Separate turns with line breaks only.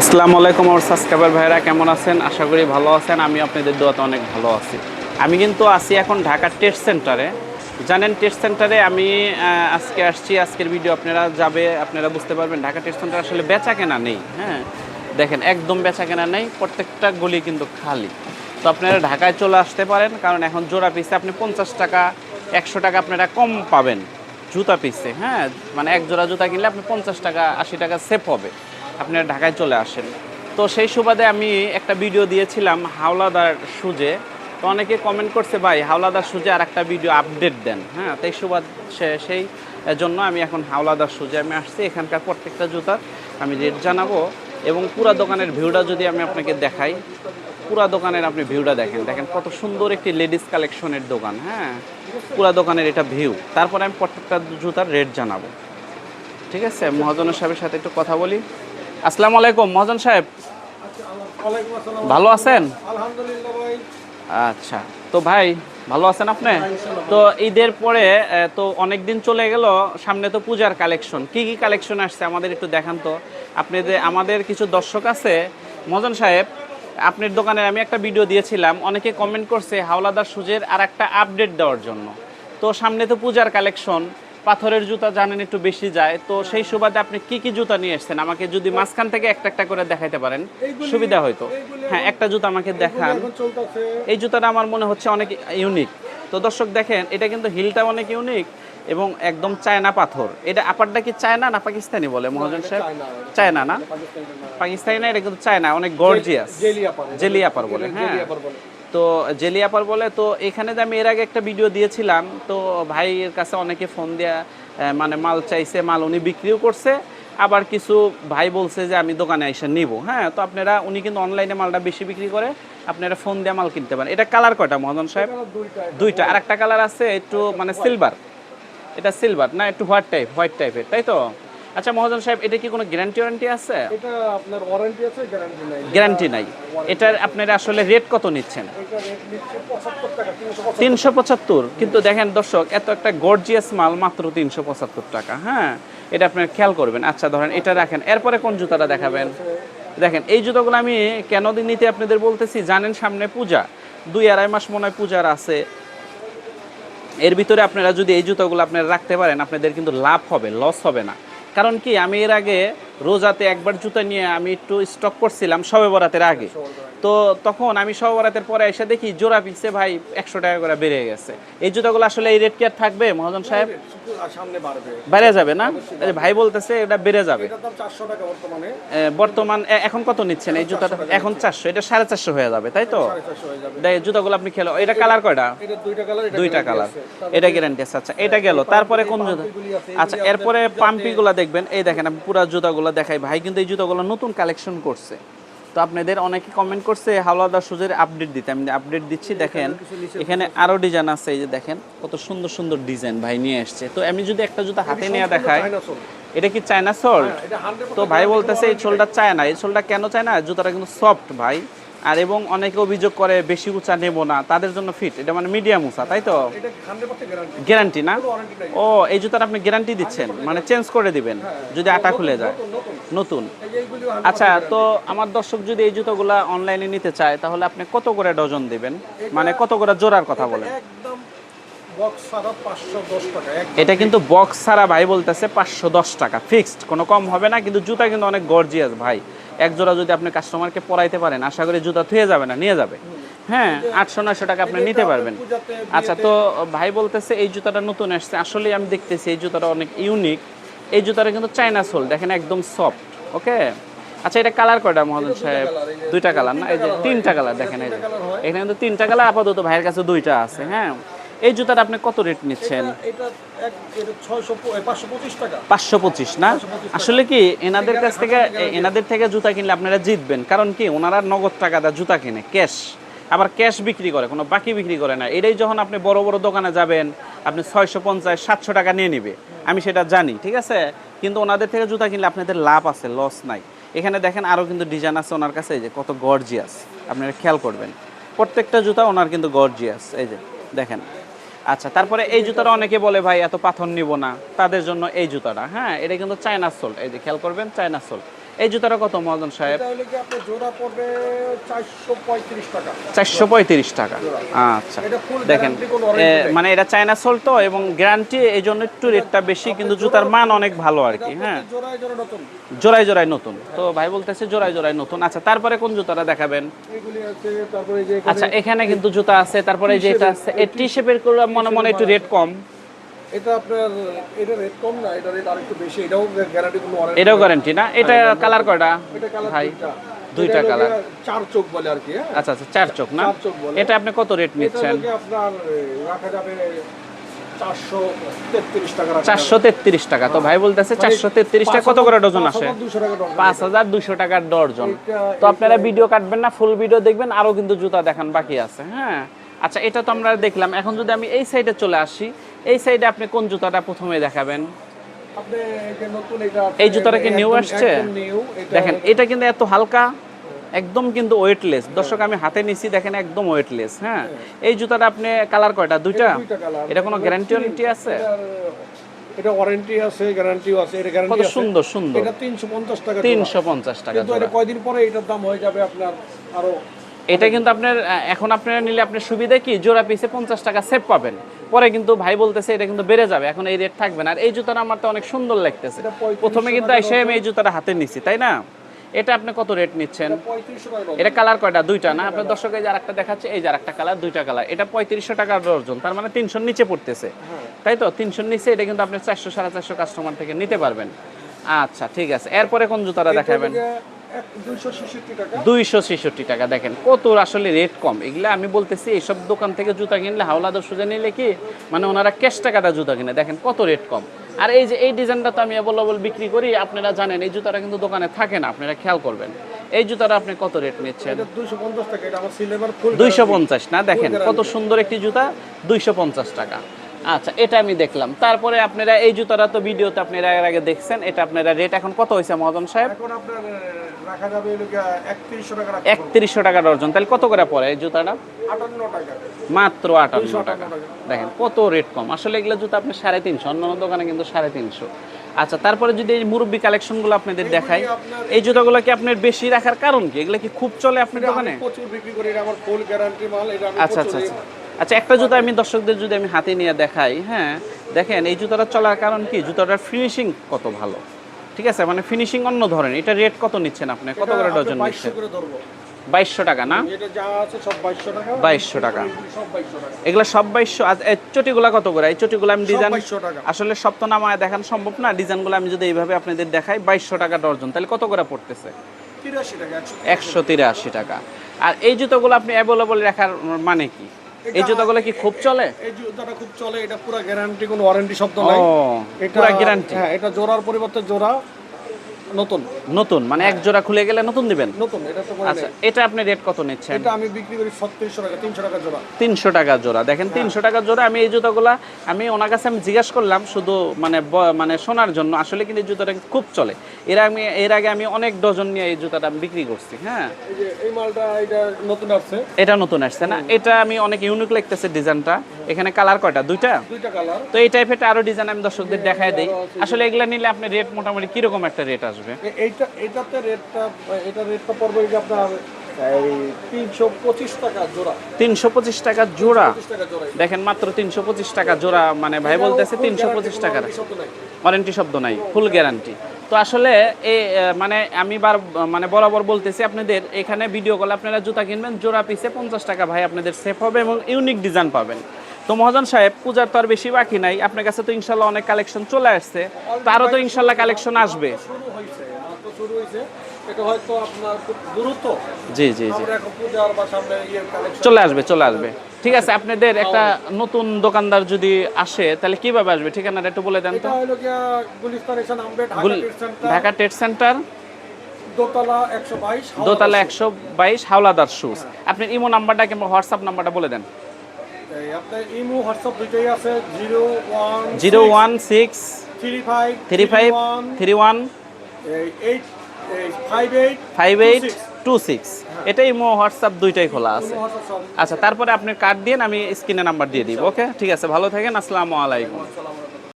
আসসালামু আলাইকুম আমার সাবস্ক্রাইবার ভাইরা কেমন আছেন? আশা করি ভালো আছেন। আমি আপনাদের দোয়াতে অনেক ভালো আছি। আমি কিন্তু আছি এখন ঢাকা টেস্ট সেন্টারে জানেন টেস্ট সেন্টারে আমি আজকে আসছি। আজকের ভিডিও আপনারা যাবে, আপনারা বুঝতে পারবেন ঢাকা টেস্ট সেন্টার আসলে বেচা কেনা নেই হ্যাঁ? দেখেন, একদম বেচা কেনা নেই, প্রত্যেকটা গলি কিন্তু খালি। তো আপনারা ঢাকায় চলে আসতে পারেন, কারণ এখন জোড়া পিসে আপনি পঞ্চাশ টাকা, একশো টাকা আপনারা কম পাবেন জুতা পিসে হ্যাঁ? মানে এক জোড়া জুতা কিনলে আপনি পঞ্চাশ টাকা, আশি টাকা সেফ হবে। আপনারা ঢাকায় চলে আসেন। তো সেই সুবাদে আমি একটা ভিডিও দিয়েছিলাম হাওলাদার সুজে। তো অনেকে কমেন্ট করছে, ভাই, হাওলাদার সুজে আর একটা ভিডিও আপডেট দেন। হ্যাঁ তাই সুবাদ সেই জন্য আমি এখন হাওলাদার সুজে আমি আসছি। এখানকার প্রত্যেকটা জুতার আমি রেট জানাব এবং পুরা দোকানের ভিউটা যদি আমি আপনাকে দেখাই, পুরা দোকানের আপনি ভিউটা দেখেন। দেখেন কত সুন্দর একটি লেডিস কালেকশনের দোকান হ্যাঁ? পুরা দোকানের এটা ভিউ তারপরে আমি প্রত্যেকটা জুতার রেট জানাব। ঠিক আছে? মহাজনের সাহেবের সাথে একটু কথা বলি। আসসালামু আলাইকুম, মহাজন সাহেব। ভালো আছেন? আচ্ছা তো ভাই, ভালো আছেন আপনি? তো ঈদের পরে তো অনেক দিন চলে গেল, সামনে তো পূজার কালেকশন। কি কি কালেকশন আসছে আমাদের একটু দেখান তো। আপনি যে, আমাদের কিছু দর্শক আছে মজন সাহেব, আপনার দোকানে আমি একটা ভিডিও দিয়েছিলাম, অনেকে কমেন্ট করছে হাওলাদার সুজের আর একটা আপডেট দেওয়ার জন্য। তো সামনে তো পূজার কালেকশন পাথরের জুতা জানেন একটু বেশি যায় তো সেই সুবাদে আপনি কি কি জুতা নিয়ে এসেছেন? আমাকে যদি মাঝখান থেকে একটা একটা করে দেখাইতে পারেন সুবিধা হয়তো। হ্যাঁ একটা জুতা আমাকে দেখান। এই জুতাটা আমার মনে হচ্ছে অনেক ইউনিক। তো দর্শক দেখেন এটা কিন্তু হিলটা অনেক ইউনিক এবং একদম চায়না পাথর। এটা আপারটা কি চায়না না পাকিস্তানি বলে মহাজন সাহেব?
চায়না।
না?
পাকিস্তানি না।
এটা কিন্তু চায়না অনেক গর্জিয়াস
জেলি আপার
বলে। হ্যাঁ। তো জেলি আপার বলে তো এখানে যে আমি এর আগে একটা ভিডিও দিয়েছিলাম তো ভাইয়ের কাছে অনেকে ফোন দেয়া মানে মাল চাইছে মাল উনি বিক্রিও করছে। আবার কিছু ভাই বলছে যে আমি দোকানে এসে নিব। হ্যাঁ তো আপনারা উনি কিন্তু অনলাইনে মালটা বেশি বিক্রি করে আপনারা ফোন দিয়ে মাল কিনতে পারেন। এটা কালার কয়টা মহাজন সাহেব?
দুইটা
দুইটা। আর একটা কালার আছে একটু মানে সিলভার এটা সিলভার না একটু হোয়াইট টাইপ হোয়াইট টাইপের তাই তো? আচ্ছা মহাজন সাহেব এটা কি কোনো গ্যারান্টি ওয়ারেন্টি আছে?
এটা আপনার ওয়ারেন্টি আছে গ্যারান্টি নাই।
গ্যারান্টি নাই। এটার আপনারা আসলে রেট কত নিচ্ছেন?
এটা রেট নিচ্ছে 75 টাকা 375
তিনশো পঁচাত্তর? কিন্তু দেখেন দর্শক এত একটা গর্জিয়াস মাল মাত্র তিনশো পঁচাত্তর টাকা হ্যাঁ? এটা আপনার খেয়াল করবেন। আচ্ছা ধরেন এটা রাখেন। এরপরে কোন জুতাটা দেখাবেন? দেখেন এই জুতোগুলো আমি কেন দিন নিতে আপনাদের বলতেছি? জানেন সামনে পূজা। দুই আড়াই মাস মনে হয় পূজার আছে। এর ভিতরে আপনারা যদি এই জুতোগুলো আপনারা রাখতে পারেন আপনাদের কিন্তু লাভ হবে লস হবে না। কারণ কি, আমি এর আগে রোজাতে একবার জুতা নিয়ে আমি একটু স্টক করছিলাম সবে বরাতের আগে। তো তখন আমি সবে বরাতের পরে এসে দেখি জোড়া পিসে ভাই একশো টাকা করে বেড়ে গেছে। এই জুতোগুলো আসলে এই রেট কি আর থাকবে মহাজন সাহেব? বেড়ে যাবে না? ভাই বলতেছে এটা বেড়ে যাবে।
এটার দাম 400 টাকা বর্তমানে।
এখন কত নিচ্ছেন এই জুতাটা? এখন চারশো এটা সাড়ে চারশো হয়ে যাবে তাই তো?
450
দেখ, জুতাগুলো আপনি খেলো। এটা কালার কয়টা?
দুইটা কালার এটা
গ্যারান্টি আছে। আচ্ছা এটা গেল। তারপরে কোন জুতা? আচ্ছা এরপরে পাম্পিগুলো দেখবেন। এই দেখেন আমি পুরো জুতাগুলো দেখাই। ভাই কিন্তু এই জুতাগুলো নতুন কালেকশন করছে। তো আপনাদের অনেকে কমেন্ট করছে হাওলাদার সুজের আপডেট দিতে। আমি আপডেট দিচ্ছি দেখেন এখানে আরও ডিজাইন আছে এই যে দেখেন কত সুন্দর সুন্দর ডিজাইন ভাই নিয়ে এসছে তো আমি যদি একটা জুতা হাতে নিয়ে দেখাই এটা কি চায়না সল্ট তো ভাই বলতেছে এই সোলটা চায় না এই সোলটা কেন চায় না জুতাটা কিন্তু সফট ভাই। আর এবং অনেকে অভিযোগ করে বেশি উঁচা নেব না তাদের জন্য ফিট এটা মানে মিডিয়াম উঁচা তাই তো?
গ্যারান্টি
না? ও এই জুতার আপনি গ্যারান্টি দিচ্ছেন মানে চেঞ্জ করে দিবেন যদি আটা খুলে যায়। নতুন আচ্ছা তো আমার দর্শক যদি এই জুতোগুলা অনলাইনে নিতে চায় তাহলে আপনি কত করে ডজন দিবেন? মানে কত করে জোড়ার কথা বলেন?
একদম বক্স ছাড়া 510 টাকা একদম
এটা কিন্তু বক্স ছাড়া ভাই বলতেছে পাঁচশো দশ টাকা ফিক্সড কোনো কম হবে না কিন্তু জুতা কিন্তু অনেক গর্জিয়াস ভাই। এক জোড়া যদি আপনি কাস্টমারকে পরাইতে পারেন আশা করি জুতা থুয়ে যাবে না নিয়ে যাবে। হ্যাঁ আটশো নয়শো টাকা আপনি নিতে পারবেন। আচ্ছা তো ভাই বলতেছে এই জুতাটা নতুন আসছে। আসলে আমি দেখতেছি এই জুতাটা অনেক ইউনিক এই জুতাটা কিন্তু চাইনা সোল দেখেন একদম সফট ওকে? আচ্ছা এটা কালার কয়টা মহাজন সাহেব? দুইটা কালার না? এই যে তিনটা কালার দেখেন এই যে। এখানে কিন্তু তিনটা কালার আপাতত ভাইয়ের কাছে দুইটা আছে হ্যাঁ? এই জুতাটা আপনি কত রেট নিচ্ছেন?
এটা এক এটা 600 525 টাকা।
পাঁচশো পঁচিশ না? আসলে কি এনাদের কাছ থেকে এনাদের থেকে জুতা কিনলে আপনারা জিতবেন। কারণ কি ওনারা নগদ টাকা দা জুতা কিনে ক্যাশ। আবার ক্যাশ বিক্রি করে কোনো বাকি বিক্রি করে না। এটাই যখন আপনি বড় বড় দোকানে যাবেন আপনি ছয়শো পঞ্চাশ সাতশো টাকা নিয়ে নিবে। আমি সেটা জানি ঠিক আছে? কিন্তু ওনাদের থেকে জুতা কিনলে আপনাদের লাভ আছে লস নাই। এখানে দেখেন আরও কিন্তু ডিজাইন আছে ওনার কাছে এই যে কত গর্জিয়াস। আপনারা খেয়াল করবেন। প্রত্যেকটা জুতা ওনার কিন্তু গর্জিয়াস এই যে দেখেন। আচ্ছা তারপরে এই জুতাটা অনেকে বলে, ভাই, এত পাথর নিব না। তাদের জন্য এই জুতাটা হ্যাঁ? এটা কিন্তু চায়না সোল এই যে, খেয়াল করবেন চায়না সোল এই জুতাটা কত মহাজন সাহেব?
জোড়া পড়বে চারশো পঁয়ত্রিশ টাকা।
আচ্ছা। দেখেন। মানে এটা চায়না সোল তো এবং গ্যারান্টি এই জন্য একটু রেটটা বেশি কিন্তু জুতার মান অনেক ভালো আর কি হ্যাঁ।
প্রতি জোড়ায় নতুন।
জোড়ায় জোড়ায় নতুন। তো ভাই বলতেছে জোড়ায় জোড়ায় নতুন। আচ্ছা তারপরে কোন জুতাটা দেখাবেন?
আছে
আচ্ছা এখানে কিন্তু জুতা আছে তারপরে এই যে এটা আছে এই টি শেপের মনে মনে একটু রেট কম।
এটা আপনার এটা রেট কম না এটা রেট আরেকটু বেশি এটাও গ্যারান্টি কোনো warranty
এটাও গ্যারান্টি না? এটা কালার কয়টা?
এটা কালার
ভাই
দুইটা।
দুইটা কালার
চার চোখ বলে আর কি হ্যাঁ?
আচ্ছা আচ্ছা চার চোখ না। এটা আপনি কত রেট নিচ্ছেন?
হলো আপনার রাখা যাবে চারশো তেত্রিশ টাকা
তো ভাই বলতেছে চারশো তেত্রিশ টাকা কত করে ডজন আসে?
ডজন।
পাঁচ হাজার দুশো টাকার ডর্জন
এটা-
তো আপনারা ভিডিও কাটবেন না ফুল ভিডিও দেখবেন আরও কিন্তু জুতা দেখান বাকি আছে হ্যাঁ? আচ্ছা এটা তো আমরা দেখলাম। এখন যদি আমি এই সাইডে চলে আসি এই সাইডে আপনি কোন জুতাটা প্রথমে দেখাবেন?
এই
জুতাটা কি নিউ আসছে? দেখেন এটা কিন্তু এত হালকা একদম কিন্তু ওয়েটলেস দর্শক আমি হাতে নিছি দেখেন একদম ওয়েটলেস হ্যাঁ? এই জুতাটা আপনি কালার কয়টা? দুইটা? এটা কোনো গ্যারান্টি ওয়ারেন্টি আছে?
এটা ওয়ারেন্টি আছে গ্যারান্টিও আছে এটা গ্যারান্টি আছে।
সুন্দর সুন্দর।
এটা 350 টাকা কিন্তু এটা কয়দিন পরে এটার দাম হয়ে যাবে আপনার আরও
এটা কিন্তু আপনার এখন আপনারা নিলে আপনার সুবিধা কি? জোড়া পিসে পঞ্চাশ টাকা সেভ পাবেন। পরে কিন্তু ভাই বলতেছে এটা কিন্তু বেড়ে যাবে এখন এই রেট থাকবে না। আর এই জুতাটা আমার তো অনেক সুন্দর লাগতেছে। প্রথমে কিন্তু এসে আমি এই জুতাটা হাতে নিছি তাই না? এটা আপনি কত রেট নিচ্ছেন?
3500 টাকা ডজন।
এটা কালার কয়টা? দুইটা না? আপনার দর্শক এই যে আরেকটা দেখাচ্ছে এই যে আরেকটা কালার দুইটা কালার এটা পঁয়ত্রিশশো টাকার ডর্জন তার মানে তিনশোর নিচে পড়তেছে। তাই তো? তিনশোর নিচে এটা কিন্তু আপনি চারশো সাড়ে চারশো কাস্টমার থেকে নিতে পারবেন। আচ্ছা ঠিক আছে। এরপরে কোন জুতাটা দেখাবেন?
এটা এক- 266 টাকা?
দুইশো ছেষট্টি টাকা দেখেন কত আসলে রেট কম। এগুলা আমি বলতেছি এইসব দোকান থেকে জুতা কিনলে হাওলাদার সোজা নিলে কি মানে ওনারা ক্যাশ টাকাটা জুতা কিনে। দেখেন কত রেট কম। আর এই যে এই ডিজাইনটা তো আমি অ্যাভেলেবল বিক্রি করি আপনারা জানেন এই জুতাটা কিন্তু দোকানে থাকে না আপনারা খেয়াল করবেন। এই জুতাটা আপনি কত রেট নিচ্ছেন? দুইশো পঞ্চাশ না দেখেন কত সুন্দর একটি জুতা দুইশো পঞ্চাশ টাকা। আচ্ছা এটা আমি দেখলাম। তারপরে আপনারা এই জুতাটা তো ভিডিওতে আপনারা এর আগে দেখছেন এটা আপনারা রেট এখন কত হয়েছে মদন সাহেব?
এখন আপনার রাখা যাবে 3100 টাকা
একত্রিশশো টাকা ডর্জন তাহলে কত করে পড়ে এই জুতাটা?
58 টাকা।
মাত্র আটান্ন টাকা। দেখেন কত রেট কম। আসলে এগুলো জুতো আপনি সাড়ে তিনশো অন্যান্য দোকানে কিন্তু সাড়ে তিনশো। আচ্ছা তারপরে যদি এই মুরব্বী কালেকশনগুলো আপনাদের দেখাই এই জুতোগুলো কি আপনার বেশি রাখার কারণ কি? এগুলো কি খুব চলে আপনার দোকানে?
প্রচুর বিক্রি করি এটা আমার ফুল গ্যারান্টি মাল এটা
আচ্ছা আচ্ছা আচ্ছা। আচ্ছা একটা জুতো আমি দর্শকদের যদি আমি হাতে নিয়ে দেখাই হ্যাঁ দেখেন এই জুতোটা চলার কারণ কি? জুতোটার ফিনিশিং কত ভালো? ঠিক আছে মানে ফিনিশিং অন্য ধরনের। এটা রেট কত নিচ্ছেন আপনি? কত করে ডজন নিচ্ছেন?
2200 করে ধরবো।
বাইশশো টাকা না?
2200 টাকা।
2200 টাকা।
সব 2200 টাকা।
এগুলো সব বাইশশো চটিগুলা কত করে? এই চটিগুলো আমি ডিজাইন আসলে সব তো নামায় দেখানো সম্ভব না ডিজাইনগুলো আমি যদি এইভাবে আপনাদের দেখাই বাইশশো টাকা ডর্জন তাহলে কত করে পড়তেছে?
83 টাকা 100
একশো তিরাশি টাকা। আর এই জুতোগুলো আপনি অ্যাভেলেবল রাখার মানে কি? এই জুতাগুলো কি খুব চলে?
এই জুতাটা খুব চলে এটা পুরো গ্যারান্টি কোনো ওয়ারেন্টি শব্দ নাই। এটা
গ্যারান্টি
হ্যাঁ এটা জোড়ার পরিবর্তে জোড়া। নতুন?
নতুন মানে এক জোড়া খুলে গেলে নতুন দিবেন?
নতুন এটা তো
আচ্ছা এটা আপনি রেট কত নিচ্ছেন?
এটা আমি বিক্রি করি 3700 টাকা 300 টাকা জোড়া।
তিনশো টাকা জোড়া। দেখেন তিনশো টাকা জোড়া আমি এই জুতোগুলা আমি ওনার কাছে আমি জিজ্ঞাসা করলাম শুধু মানে মানে শোনার জন্য। আসলে কিন্তু এই জুতোটা খুব চলে। এর আমি এর আগে আমি অনেক ডজন নিয়ে এই জুতাটা আমি বিক্রি করছি হ্যাঁ।
এই মালটা এটা নতুন আসছে?
এটা নতুন আসছে না। এটা আমি অনেক ইউনিক লাগতেছে ডিজাইনটা। এখানে কালার কয়টা? দুইটা?
দুইটা কালার
তো এই টাইপের আরও ডিজাইন আমি দর্শকদের দেখায় দিই। আসলে এগুলা নিলে আপনি রেট মোটামুটি কীরকম একটা রেট আসবে?
এইটা এটাতে রেটটা এটা রেটটা পড়বে যে আপনার এই 325 টাকা জোড়া।
তিনশো পঁচিশ টাকা জোড়া।
25 টাকা জোড়া
দেখেন মাত্র তিনশো পঁচিশ টাকা জোড়া মানে ভাই বলতেছে তিনশো পঁচিশ টাকার। ওয়ারেন্টি শব্দ নাই। ফুল গ্যারান্টি তো আসলে এই মানে আমি বার মানে বরাবর বলতেছি আপনাদের এখানে ভিডিও কলে আপনারা জুতা কিনবেন জোড়া পিসে পঞ্চাশ টাকা ভাই আপনাদের সেফ হবে এবং ইউনিক ডিজাইন পাবেন। তো মহাজন সাহেব পূজার তো আর বেশি বাকি নাই। আপনার কাছে তো ইনশাল্লাহ অনেক কালেকশন চলে আসছে। তারও তো ইনশাল্লাহ কালেকশন আসবে। জি জি জি। চলে আসবে চলে আসবে। ঠিক আছে আপনাদের একটা নতুন দোকানদার যদি আসে তাহলে কীভাবে আসবে? ঠিকানাটা একটু বলে দেন তো।
Dhaka trade centre. দোতলা 122 হাওড়া
দোতলা একশো বাইশ হাওলাদার শুজ আপনার ইমো নাম্বারটা কিংবা হোয়াটসঅ্যাপ নাম্বারটা বলে দেন।
আপনার ইমো হোয়াটসঅ্যাপ দুইটাই আছে 01
zero one six
35
three five three one
8 58
five eight two six. এটাই ইমো হোয়াটসঅ্যাপ দুইটাই খোলা আছে। আচ্ছা তারপরে আপনি কার্ড দিন আমি স্ক্রিনে নাম্বার দিয়ে দিব ওকে? ঠিক আছে ভালো থাকেন আসসালামু আলাইকুম।
আসসালামু। আলাইকুম